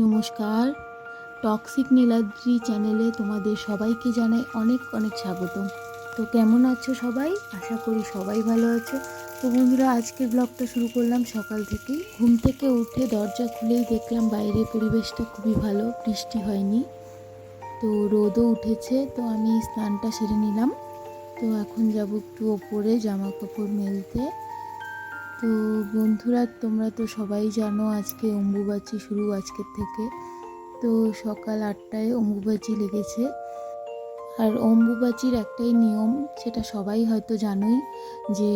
নমস্কার। টক্সিক নীলাদ্রি চ্যানেলে তোমাদের সবাইকে জানাই অনেক অনেক স্বাগতম। তো কেমন আছো সবাই? আশা করি সবাই ভালো আছো। তো বন্ধুরা, আজকের ব্লগটা শুরু করলাম সকাল থেকেই। ঘুম থেকে উঠে দরজা খুলেই দেখলাম বাইরে পরিবেশটা খুবই ভালো, বৃষ্টি হয়নি। তো রোদও উঠেছে, তো আমি স্নানটা সেরে নিলাম। তো এখন যাব একটু ওপরে জামা কাপড় মেলতে। তো বন্ধুরা, তোমরা তো সবাই জানো আজকে অম্বুবাচি শুরু আজকের থেকে। তো সকাল আটটায় অম্বুবাচি লেগেছে। আর অম্বুবাচির একটাই নিয়ম, সেটা সবাই হয়তো জানোই, যে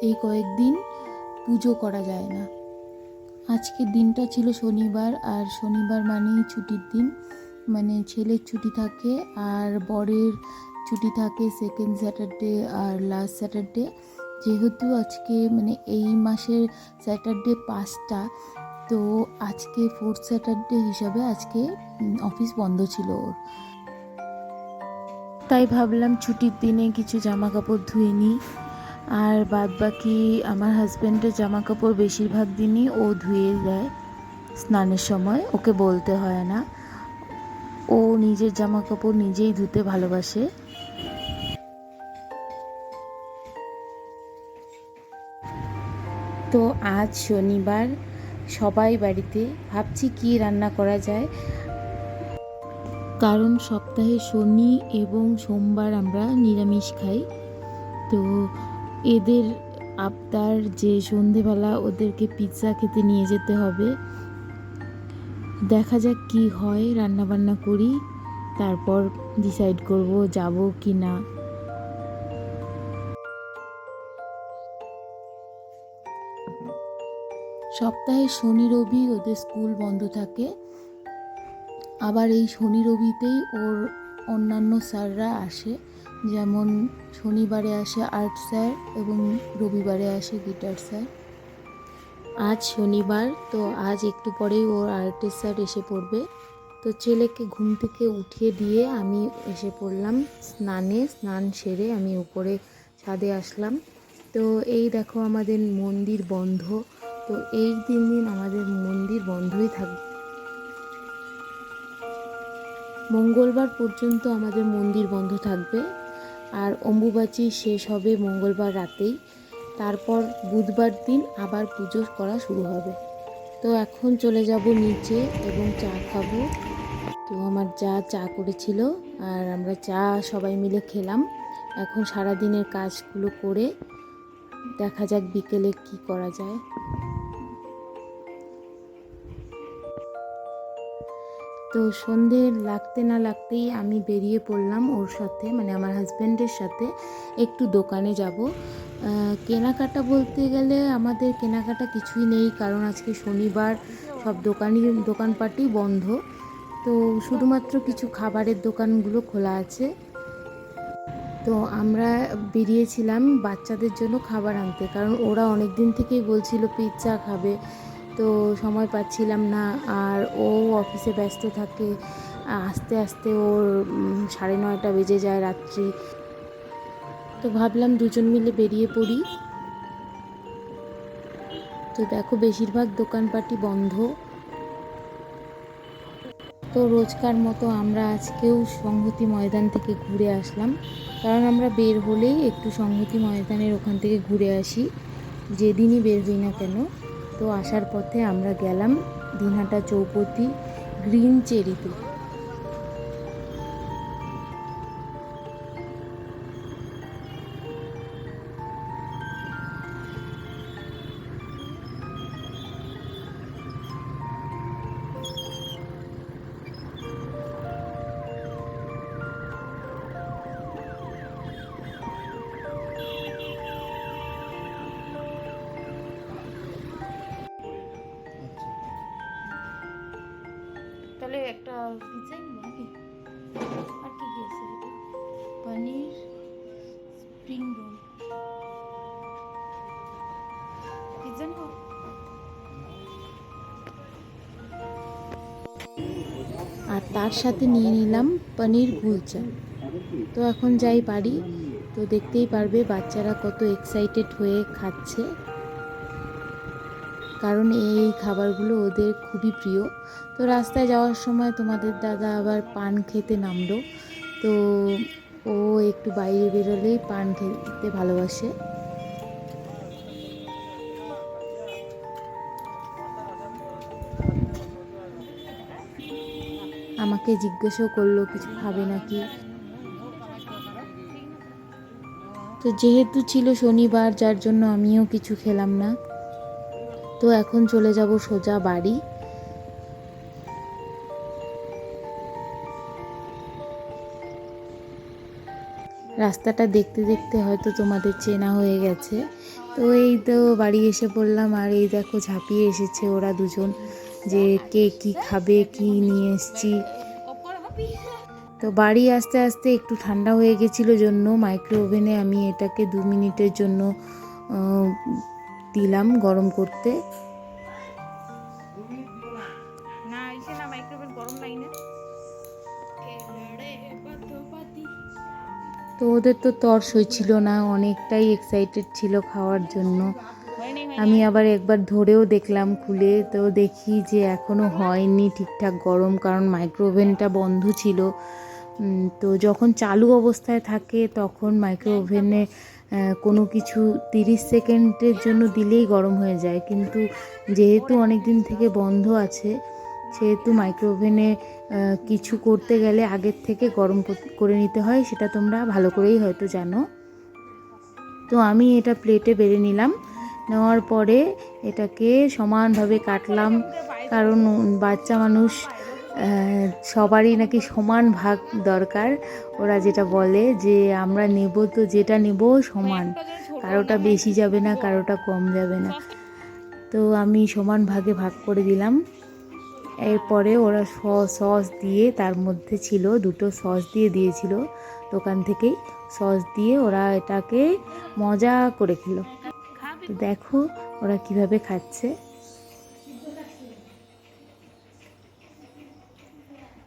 এই কয়েকদিন পুজো করা যায় না। আজকের দিনটা ছিল শনিবার, আর শনিবার মানেই ছুটির দিন। মানে ছেলের ছুটি থাকে, আর বরের ছুটি থাকে সেকেন্ড স্যাটারডে আর লাস্ট স্যাটারডে যেহেতু আজকে মানে এই মাসের স্যাটারডে পাঁচটা, তো আজকে ফোর্থ স্যাটারডে হিসাবে আজকে অফিস বন্ধ ছিল ওর। তাই ভাবলাম ছুটির দিনে কিছু জামা কাপড় ধুয়ে নিই। আর বাদ বাকি আমার হাজব্যান্ডের জামা কাপড় বেশিরভাগ দিনই ও ধুয়ে দেয়। স্নানের সময় ওকে বলতে হয় না। ও নিজের জামা কাপড় নিজেই ধুতে ভালোবাসে। তো আজ শনিবার, সবাই বাড়িতে। ভাবছি কি রান্না করা যায়। কারণ সপ্তাহে শনি এবং সোমবার আমরা নিরামিষ খাই। তো এদের আবদার যে সন্ধেবেলা ওদেরকে পিৎজা খেতে নিয়ে যেতে হবে। দেখা যাক কি হয় রান্না বান্না করি। তারপর ডিসাইড করব যাব কি না। সপ্তাহে শনি রবি ওদের স্কুল বন্ধ থাকে। আবার এই শনি রবিতেই ওর অন্যান্য স্যাররা আসে। যেমন শনিবারে আসে আর্ট স্যার এবং রবিবারে আসে গিটার স্যার। আজ শনিবার, তো আজ একটু পরেই ওর আর্টের স্যার এসে পড়বে। তো ছেলেকে ঘুম থেকে উঠিয়ে দিয়ে আমি এসে পড়লাম স্নানে। স্নান সেরে আমি উপরে ছাদে আসলাম। তো এই দেখো আমাদের মন্দির বন্ধ। তো এই তিন দিন আমাদের মন্দির বন্ধই থাকবে মঙ্গলবার পর্যন্ত আমাদের মন্দির বন্ধ থাকবে। আর অম্বুবাচি শেষ হবে মঙ্গলবার রাতেই। তারপর বুধবার দিন আবার পুজো করা শুরু হবে। তো এখন চলে যাব নিচে এবং চা খাব। তো আমার যা চা করেছিল, আর আমরা চা সবাই মিলে খেলাম। এখন সারা দিনের কাজগুলো করে দেখা যাক বিকেলে কি করা যায়। তো সন্ধে লাগতে না লাগতেই আমি বেরিয়ে পড়লাম ওর সাথে মানে আমার হাজব্যান্ডের সাথে। একটু দোকানে যাব। কেনাকাটা বলতে গেলে আমাদের কেনাকাটা কিছুই নেই, কারণ আজকে শনিবার সব দোকানই, দোকানপাটই বন্ধ। তো শুধুমাত্র কিছু খাবারের দোকানগুলো খোলা আছে। তো আমরা বেরিয়েছিলাম বাচ্চাদের জন্য খাবার আনতে, কারণ ওরা অনেক দিন থেকেই বলছিল, পিৎজা খাবে। তো সময় পাচ্ছিলাম না আর ও অফিসে ব্যস্ত থাকে। আস্তে আস্তে ওর সাড়ে নয়টা বেজে যায় রাত্রি। তো ভাবলাম দুজন মিলে বেরিয়ে পড়ি। তো দেখো বেশিরভাগ দোকানপাটি বন্ধ। তো রোজকার মতো আমরা আজকেও সংহতি ময়দান থেকে ঘুরে আসলাম। কারণ আমরা বের হলেই একটু সংহতি ময়দানের ওখান থেকে ঘুরে আসি। যেদিনই বের হই না কেন। তো আসার পথে আমরা গেলাম দিনহাটা চৌপতি গ্রিন চেরিতে। একটা পিৎজা নিবো নাকি আর কি কি আছে পনির স্প্রিং রোল পিৎজা নিবো আর তার সাথে নিয়ে নিলাম পনির কুলচা তো এখন যাই বাড়ি, তো দেখতেই পারবে বাচ্চারা কত এক্সাইটেড হয়ে খাচ্ছে। কারণ এই খাবারগুলো ওদের খুবই প্রিয়। তো রাস্তায় যাওয়ার সময় তোমাদের দাদা আবার পান খেতে নামলো। তো ও একটু বাইরে বেরোলেই পান খেতে ভালোবাসে। আমাকে জিজ্ঞাসাও করল, কিছু খাবে নাকি? তো যেহেতু ছিল শনিবার, যার জন্য আমিও কিছু খেলাম না। তো এখন চলে যাব সোজা বাড়ি। রাস্তাটা দেখতে দেখতে হয়তো তোমাদের চেনা হয়ে গেছে। তো এই তো বাড়ি এসে পড়লাম আর এই দেখো ঝাঁপিয়ে এসেছে ওরা দুজন যে কে কি খাবে, কি নিয়ে এসছি। তো বাড়ি আস্তে আস্তে একটু ঠান্ডা হয়ে গেছিল জন্য মাইক্রো ওভেনে আমি এটাকে দু মিনিটের জন্য দিলাম গরম করতে। তো ওদের তো তর্স হয়েছিল না অনেকটাই এক্সাইটেড ছিল খাওয়ার জন্য। আমি আবার একবার ধরেও দেখলাম খুলে তো দেখি যে এখনও হয়নি ঠিকঠাক গরম কারণ মাইক্রো ওভেনটা বন্ধ ছিল। তো যখন চালু অবস্থায় থাকে তখন মাইক্রো ওভেনে আহ, কোনো কিছু তিরিশ সেকেন্ডের জন্য দিলেই গরম হয়ে যায়। কিন্তু যেহেতু অনেক দিন থেকে বন্ধ আছে, সেহেতু মাইক্রোওভেনে কিছু করতে গেলে আগের থেকে গরম করে নিতে হয়, সেটা তোমরা ভালো করেই হয়তো জানো। তো আমি এটা প্লেটে বেড়ে নিলাম। নেওয়ার পরে এটাকে সমানভাবে কাটলাম। কারণ বাচ্চা মানুষ সবারই নাকি সমান ভাগ দরকার। ওরা যেটা বলে যে, আমরা নেব তো যেটা নেব সমান, কারোটা বেশি যাবে না, কারোটা কম যাবে না। তো আমি সমান ভাগে ভাগ করে দিলাম। এরপরে ওরা সস দিয়ে, তার মধ্যে ছিল দুটো সস দিয়ে দিয়েছিল দোকান থেকেই। সস দিয়ে ওরা এটাকে মজা করে খেলো। তো দেখো ওরা কীভাবে খাচ্ছে।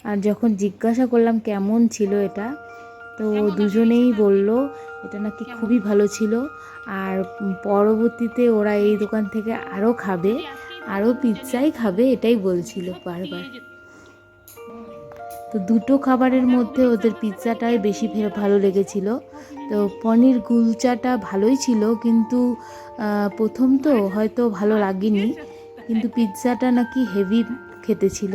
আর যখন জিজ্ঞাসা করলাম কেমন ছিল এটা, তো দুজনেই বলল এটা নাকি খুবই ভালো ছিল। আর পরবর্তীতে ওরা এই দোকান থেকে আরও খাবে আরও পিৎজাই খাবে এটাই বলছিল বারবার। তো দুটো খাবারের মধ্যে ওদের পিৎজাটাই বেশি ভালো লেগেছিল। তো পনির গুলচাটা ভালোই ছিল কিন্তু প্রথম তো হয়তো ভালো লাগেনি, কিন্তু পিৎজাটা নাকি হেভি খেতে ছিল।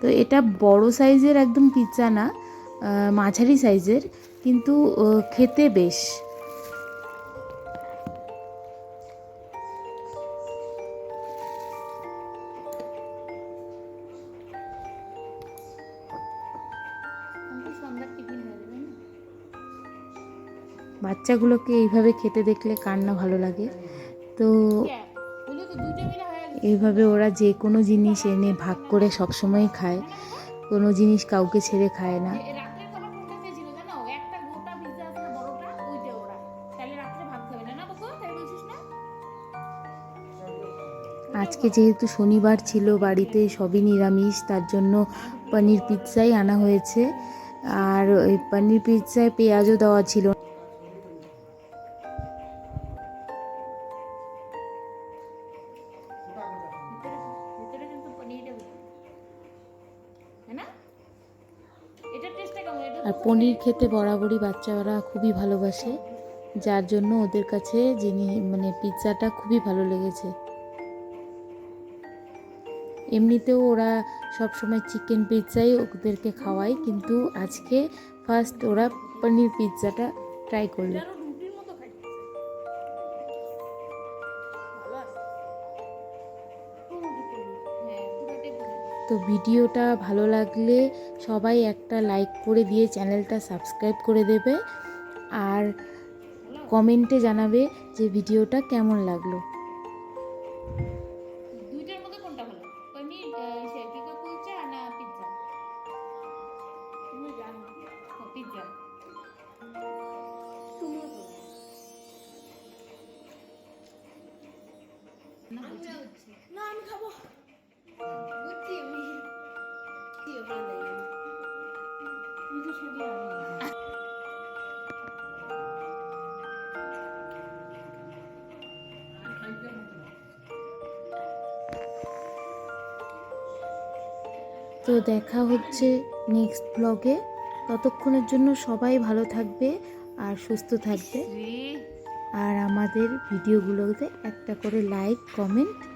তো এটা বড় সাইজের একদম পিৎজা না মাঝারি সাইজের, কিন্তু খেতে বেশ। বাচ্চাগুলোকে এইভাবে খেতে দেখলে কার না ভালো লাগে। তো এইভাবে ওরা যে কোনো জিনিস এনে ভাগ করে সবসময় খায়। কোনো জিনিস কাউকে ছেড়ে খায় না? আজকে যেহেতু শনিবার ছিল বাড়িতে সবই নিরামিষ তার জন্য পনির পিৎজাই আনা হয়েছে। আর ওই পনির পিৎজায় পেঁয়াজও দেওয়া ছিল। আর পনির খেতে বরাবরই বাচ্চারা খুবই ভালোবাসে, যার জন্য ওদের কাছে যিনি মানে পিৎজাটা খুবই ভালো লেগেছে। এমনিতেও ওরা সবসময় চিকেন পিৎজাই ওদেরকে খাওয়ায়, কিন্তু আজকে ফার্স্ট ওরা পনির পিৎজাটা ট্রাই করল। তো ভিডিওটা ভালো লাগলে সবাই একটা লাইক করে দিয়ে চ্যানেলটা সাবস্ক্রাইব করে দেবে আর কমেন্টে জানাবে যে ভিডিওটা কেমন লাগল। তুমি না আমি খাব। তো দেখা হচ্ছে নেক্সট ব্লগে ততক্ষণের জন্য সবাই ভালো থাকবে আর সুস্থ থাকবে। আর আমাদের ভিডিওগুলোতে একটা করে লাইক কমেন্ট